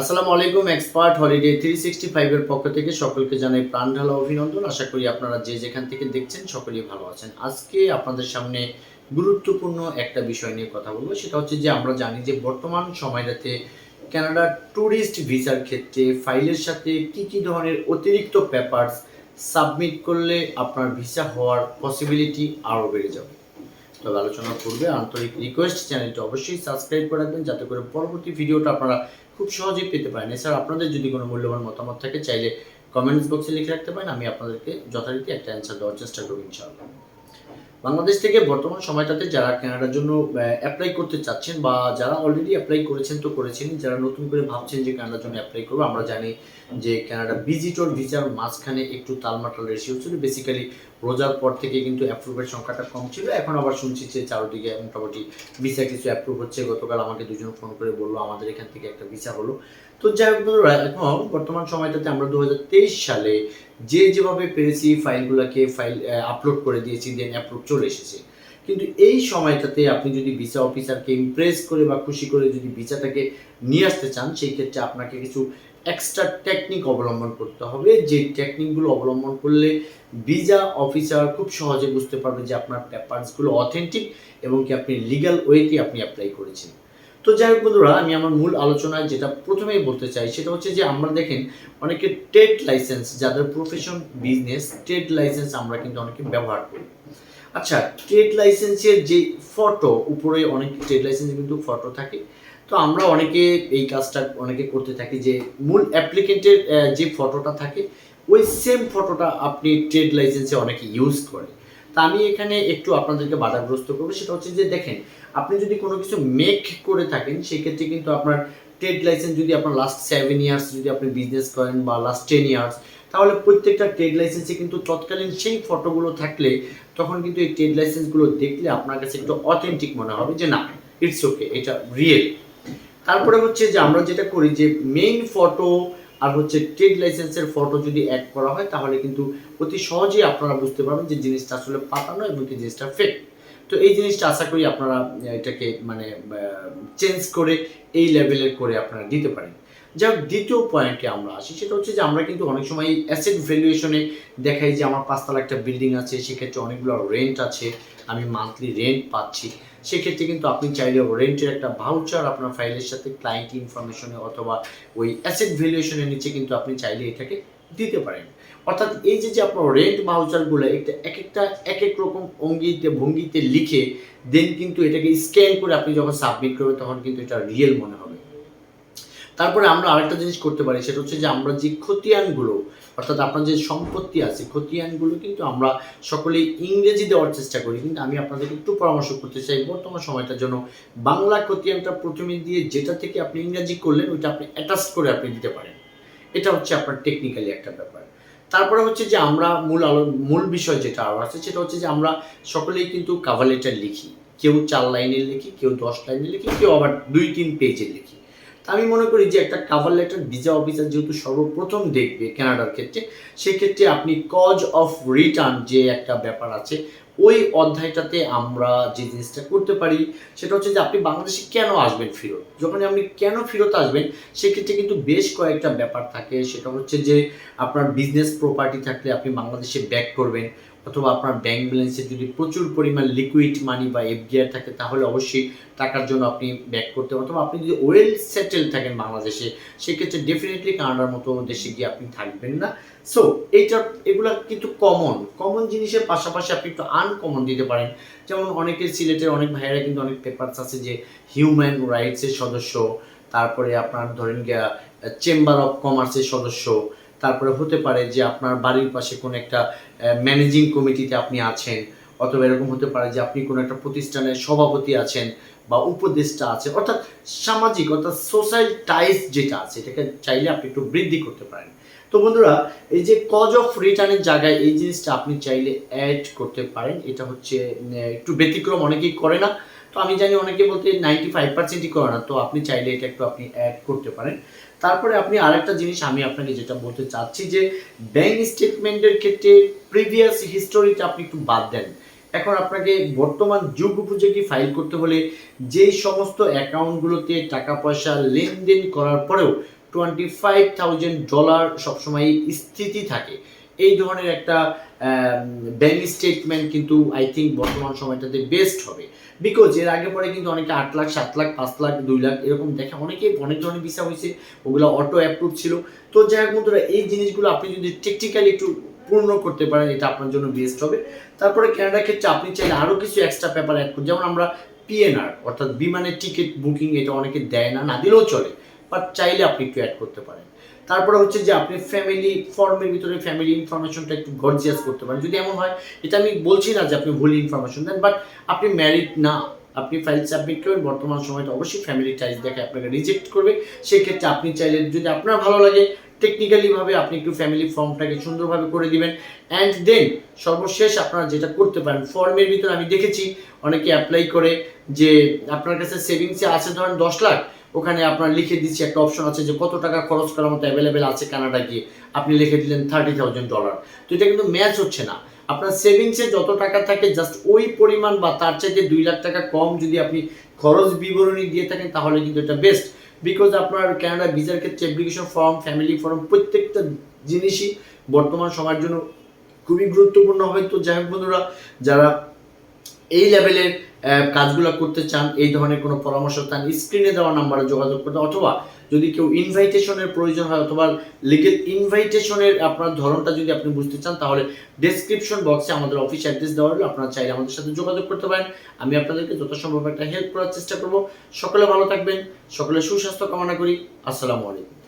আসসালামু আলাইকুম, expert holiday three sixty ফাইভের পক্ষ থেকে সকলকে জানাই প্রাণ ঢালা অভিনন্দন। আশা করি আপনারা যে যেখান থেকে দেখছেন সকলেই ভালো আছেন। আজকে আপনাদের সামনে গুরুত্বপূর্ণ একটা বিষয় নিয়ে কথা বলব। সেটা হচ্ছে যে আমরা জানি যে বর্তমান সময়টাতে কানাডার ট্যুরিস্ট ভিসার ক্ষেত্রে ফাইলের সাথে কি কি ধরনের অতিরিক্ত পেপারস সাবমিট করলে আপনার ভিসা হওয়ার পসিবিলিটি আরও বেড়ে যাবে। তবে আলোচনা করবে আন্তরিক রিকোয়েস্ট চ্যানেলটি অবশ্যই সাবস্ক্রাইব করে রাখবেন, যাতে করে পরবর্তী ভিডিওটা আপনারা খুব সহজেই পেতে পারেন। এছাড়া আপনাদের যদি কোনো মূল্যবান মতামত থাকে, চাইলে কমেন্টস বক্সে লিখে রাখতে পারেন। আমি আপনাদেরকে যথারীতি একটা অ্যান্সার দেওয়ার চেষ্টা করব ইনশাআল্লাহ। বাংলাদেশ থেকে বর্তমান সময়টাতে যারা কেনাডার জন্য অ্যাপ্লাই করতে চাচ্ছেন বা যারা অলরেডি অ্যাপ্লাই করেছেন তো করেছেন যারা নতুন করে ভাবছেন যে কেনাডার জন্য অ্যাপ্লাই করব, আমরা জানি যে কানাডা ভিজিটর ভিসার মাঝখানে একটু তালমাটাল রেশিও ছিল। বেসিক্যালি রোজার পর থেকে কিন্তু অ্যাপ্রুভের সংখ্যাটা কম ছিল। এখন আবার শুনছি যে চারোদিকে মোটামুটি ভিসা কিছু অ্যাপ্রুভ হচ্ছে। গতকাল আমাকে দুজন ফোন করে বলল, আমাদের এখান থেকে একটা ভিসা হলো। তো যাই হোক এখন বর্তমান সময়টাতে আমরা দু হাজার তেইশ সালে যে যেভাবে পেরেছি ফাইলগুলোকে ফাইল আপলোড করে দিয়েছি দেন অ্যাপ্রুভ চলে এসেছে। কিন্তু এই সময়টাতে আপনি যদি ভিসা অফিসারকে ইমপ্রেস করে বা খুশি করে যদি ভিসাটাকে নিয়ে আসতে চান, সেই ক্ষেত্রে আপনাকে কিছু এক্সট্রা টেকনিক অবলম্বন করতে হবে। যে টেকনিকগুলো অবলম্বন করলে ভিসা অফিসার খুব সহজে বুঝতে পারবে যে আপনার পেপারসগুলো অথেন্টিক এবং কি আপনি লিগ্যাল ওয়েতে আপনি অ্যাপ্লাই করেছেন। তো যাই হোক বন্ধুরা, আমি আমার মূল আলোচনায় যেটা প্রথমেই বলতে চাই সেটা হচ্ছে যে আমরা দেখেন অনেকে ট্রেড লাইসেন্স যাদের প্রফেশন বিজনেস ট্রেড লাইসেন্স আমরা কিন্তু অনেকে ব্যবহার করি। আচ্ছা ট্রেড লাইসেন্সের যে ফটো উপরে অনেক ট্রেড লাইসেন্সে কিন্তু ফটো থাকে। তো আমরা অনেকে এই কাজটা অনেকে করতে থাকি যে মূল অ্যাপ্লিকেন্টের যে ফটোটা থাকে, ওই সেম ফটোটা আপনি ট্রেড লাইসেন্সে অনেকে ইউজ করে। তা আমি এখানে একটু আপনাদেরকে বাধাগ্রস্ত করব। সেটা হচ্ছে যে, দেখেন, আপনি যদি কোনো কিছু মেক করে থাকেন, সেক্ষেত্রে কিন্তু আপনার ট্রেড লাইসেন্স যদি আপনার লাস্ট সেভেন ইয়ার্স যদি আপনি বিজনেস করেন বা লাস্ট টেন ইয়ার্স তাহলে প্রত্যেকটা ট্রেড লাইসেন্সে কিন্তু তৎকালীন সেই ফটোগুলো থাকলে তখন কিন্তু এই ট্রেড লাইসেন্সগুলো দেখলে আপনার কাছে একটু অথেন্টিক মনে হবে যে, না ইটস ওকে এটা রিয়েল তারপরে হচ্ছে যে, আমরা যেটা করি যে মেইন ফটো আর হচ্ছে ট্রেড লাইসেন্সের ফটো যদি অ্যাড করা হয় তাহলে কিন্তু অতি সহজেই আপনারা বুঝতে পারবেন যে জিনিসটা আসলে পাতানো এবং কি জিনিসটা ফেক তো এই জিনিসটা আশা করি আপনারা এটাকে মানে চেঞ্জ করে এই লেভেলের করে আপনারা দিতে পারেন। যা হোক, দ্বিতীয় পয়েন্টে আমরা আসি সেটা হচ্ছে যে আমরা কিন্তু অনেক সময় এই অ্যাসেট ভ্যালুয়েশনে দেখাই যে আমার পাঁচতলা একটা বিল্ডিং আছে সেক্ষেত্রে অনেকগুলো রেন্ট আছে আমি মান্থলি রেন্ট পাচ্ছি। সেক্ষেত্রে কিন্তু আপনি চাইলে রেন্টের একটা ভাউচার আপনার ফাইলের সাথে ক্লায়েন্ট ইনফরমেশনে অথবা ওই অ্যাসেট ভ্যালুয়েশনের নিচে কিন্তু আপনি চাইলে এটাকে দিতে পারেন। অর্থাৎ এই যে যে আপনার রেন্ট ভাউচারগুলো একটা এক একটা এক এক রকম অঙ্গিতে, ভঙ্গিতে লিখে দেন কিন্তু এটাকে স্ক্যান করে আপনি যখন সাবমিট করবেন, তখন কিন্তু এটা রিয়েল মনে হবে। তারপরে আমরা আরেকটা জিনিস করতে পারি, সেটা হচ্ছে যে আমরা যে খতিয়ানগুলো অর্থাৎ আপনার যে সম্পত্তি আছে খতিয়ানগুলো কিন্তু আমরা সকলেই ইংরেজি দেওয়ার চেষ্টা করি। কিন্তু আমি আপনাদেরকে একটু পরামর্শ করতে চাই, বর্তমান সময়টার জন্য বাংলা খতিয়ানটা প্রথমে দিয়ে যেটা থেকে আপনি ইংরেজি করলেন, ওইটা আপনি অ্যাটাচ করে আপনি দিতে পারেন। এটা হচ্ছে আপনার টেকনিক্যালি একটা ব্যাপার। তারপরে হচ্ছে যে আমরা মূল আলো, মূল বিষয় যেটা আরও আছে, সেটা হচ্ছে যে আমরা সকলেই কিন্তু কাভার লেটার লিখি। কেউ চার লাইনের লিখি, কেউ দশ লাইনের লিখি, কেউ আবার দুই, তিন পেজের লিখি। আমি মনে করি যে একটা কাভার লেটার ভিজা অফিসার যেহেতু সর্বপ্রথম দেখবে কানাডার ক্ষেত্রে, সেক্ষেত্রে আপনি কজ অফ রিটার্ন যে একটা ব্যাপার আছে ওই অধ্যায়টাতে আমরা যে জিনিসটা করতে পারি, সেটা হচ্ছে যে আপনি বাংলাদেশে কেন আসবেন ফেরত? যখন আপনি কেন ফেরত আসবেন, সেক্ষেত্রে কিন্তু বেশ কয়েকটা ব্যাপার থাকে। সেটা হচ্ছে যে আপনার বিজনেস প্রপার্টি থাকলে আপনি বাংলাদেশে ব্যাক করবেন, অথবা আপনার ব্যাংক ব্যালেন্সে যদি প্রচুর পরিমাণ লিকুইড মানি বা এফডিআর থাকে, তাহলে অবশ্যই টাকার জন্য আপনি ব্যাক করতে। অথবা আপনি যদি ওয়েল সেটেল থাকেন বাংলাদেশে, সেক্ষেত্রে ডেফিনেটলি কানাডার মতো দেশে গিয়ে আপনি থাকবেন না। সো এইটা, এগুলা কিন্তু কমন কমন জিনিসের পাশাপাশি আপনি একটু আনকমন দিতে পারেন। যেমন অনেকের সিলেটের অনেক ভাইয়েরা কিন্তু অনেক পেপারস আছে যে হিউম্যান রাইটসের সদস্য, তারপরে আপনার ধরেন গিয়া চেম্বার অফ কমার্সের সদস্য, তারপরে হতে পারে যে আপনার বাড়ির পাশে কোনো একটা ম্যানেজিং কমিটিতে আপনি আছেন, অথবা এরকম হতে পারে যে আপনি কোনো একটা প্রতিষ্ঠানের সভাপতি আছেন বা উপদেষ্টা আছে। অর্থাৎ সামাজিক অর্থাৎ সোশ্যাল টাইস যেটা আছে, এটাকে চাইলে আপনি একটু বৃদ্ধি করতে পারেন। তো বন্ধুরা, এই যে কজ অফ রিটার্নের জায়গায় এই জিনিসটা আপনি চাইলে অ্যাড করতে পারেন। এটা হচ্ছে একটু ব্যতিক্রম অনেকেই করে না। তো আমি জানি অনেকে বলতে নাইনটি ফাইভ পার্সেন্টই করে না, তো আপনি চাইলে এটা একটু আপনি অ্যাড করতে পারেন। তারপরে আপনি আরেকটা জিনিস আমি আপনাকে যেটা বলতে চাচ্ছি যে ব্যাংক স্টেটমেন্টের ক্ষেত্রে প্রিভিয়াস হিস্টোরিটা আপনি একটু বাদ দেন। এখন আপনাকে বর্তমান যুগ উপযোগী ফাইল করতে হলে যেই সমস্ত অ্যাকাউন্টগুলোতে টাকা পয়সা লেনদেন করার পরেও টোয়েন্টি ফাইভ থাউজেন্ড ডলার সবসময় স্থিতি থাকে। এই ধরনের একটা ব্যাংক স্টেটমেন্ট কিন্তু আই থিঙ্ক বর্তমান সময়টাতে বেস্ট হবে। বিকজ এর আগে পরে কিন্তু অনেকে আট লাখ, সাত লাখ, পাঁচ লাখ, দুই লাখ এরকম দেখে অনেকে, অনেক ধরনের ভিসা হয়েছে, ওগুলো অটো অ্যাপ্রুভ ছিল। তো যাই হোক বন্ধুরা, এই জিনিসগুলো আপনি যদি টেকনিক্যালি একটু পূর্ণ করতে পারেন, এটা আপনার জন্য বেস্ট হবে। তারপরে ক্যানাডার ক্ষেত্রে আপনি চাইলে আরও কিছু এক্সট্রা পেপার অ্যাড করুন। যেমন আমরা পিএনআর অর্থাৎ বিমানের টিকিট বুকিং এটা অনেকে দেয় না না দিলেও চলে। বাট চাইলে আপনি একটু অ্যাড করতে পারেন। তারপরে হচ্ছে যে আপনি ফ্যামিলি ফর্মের ভিতরে ফ্যামিলি ইনফরমেশনটা একটু গর্জিয়াস করতে পারেন। যদি এমন হয়, এটা আমি বলছি না যে আপনি ভুল ইনফরমেশন দেন বাট আপনি ম্যারিড না, আপনি ফাইল সাবমিট করবেন, বর্তমান সময়টা অবশ্যই ফ্যামিলি টাইজ দেখে আপনাকে রিজেক্ট করবে। সেক্ষেত্রে আপনি চাইলে যদি আপনার ভালো লাগে টেকনিক্যালিভাবে আপনি একটু ফ্যামিলি ফর্মটাকে সুন্দরভাবে করে দিবেন। অ্যান্ড দেন সর্বশেষ আপনারা যেটা করতে পারেন ফর্মের ভিতরে আমি দেখেছি, অনেকে অ্যাপ্লাই করে যে আপনার কাছে সেভিংসে আছে ধরেন দশ লাখ ওখানে আপনার লিখে দিচ্ছি একটা অপশন আছে যে কত টাকা খরচ করার মতো অ্যাভেলেবেল আছে কানাডা গিয়ে। আপনি লিখে দিলেন থার্টি থাউজেন্ড ডলার তো এটা কিন্তু ম্যাচ হচ্ছে না। আপনার সেভিংসে যত টাকা থাকে জাস্ট ওই পরিমাণ বা তার চাইতে দুই লাখ টাকা কম যদি আপনি খরচ বিবরণী দিয়ে থাকেন, তাহলে কিন্তু এটা বেস্ট বিকজ আপনার ক্যানাডা ভিসার ক্ষেত্রে অ্যাপ্লিকেশন ফর্ম ফ্যামিলি ফর্ম প্রত্যেকটা জিনিসই বর্তমান সময়ের জন্য খুবই গুরুত্বপূর্ণ। হবে তো যাই হোক বন্ধুরা, যারা এই লেভেলের কাজগুলো করতে চান, এই ধরনের কোনো পরামর্শ চান, স্ক্রিনে দেওয়া নাম্বারে যোগাযোগ করতে, অথবা যদি কেউ ইনভাইটেশনের প্রয়োজন হয়, অথবা লিগেল ইনভাইটেশনের আপনার ধরনটা যদি আপনি বুঝতে চান, তাহলে ডেসক্রিপশন বক্সে আমাদের অফিস অ্যাড্রেস দেওয়া হলো আপনারা চাইলে আমাদের সাথে যোগাযোগ করতে পারেন। আমি আপনাদেরকে যথাসম্ভব একটা হেল্প করার চেষ্টা করব। সকলে ভালো থাকবেন। সকলে সুস্বাস্থ্য কামনা করি। আসসালামু আলাইকুম।